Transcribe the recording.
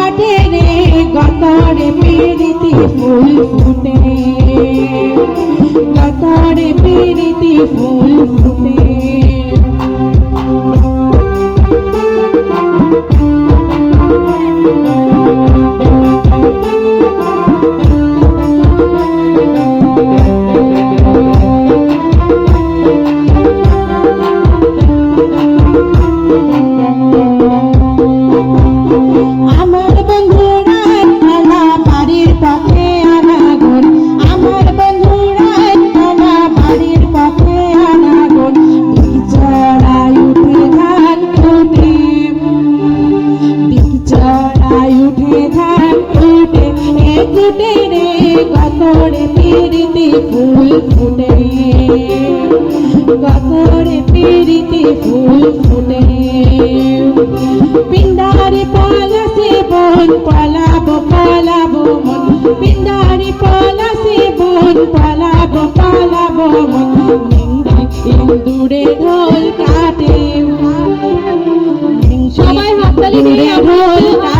ঘাটে রে গতরে প্রীতি ফুল ফুটে। গতরে প্রীতি ফুল ফুটে। তাই উঠে ধান ফুল ফুটে গতরে পিড়িতে ফুল ফুটে পিন্ডারে পালাসে বন পালাবো পালাবো মন। পিন্ডারে পালাসে বন পালাবো পালাবো মন। দূরে দিয়ে ঢোল কাটে।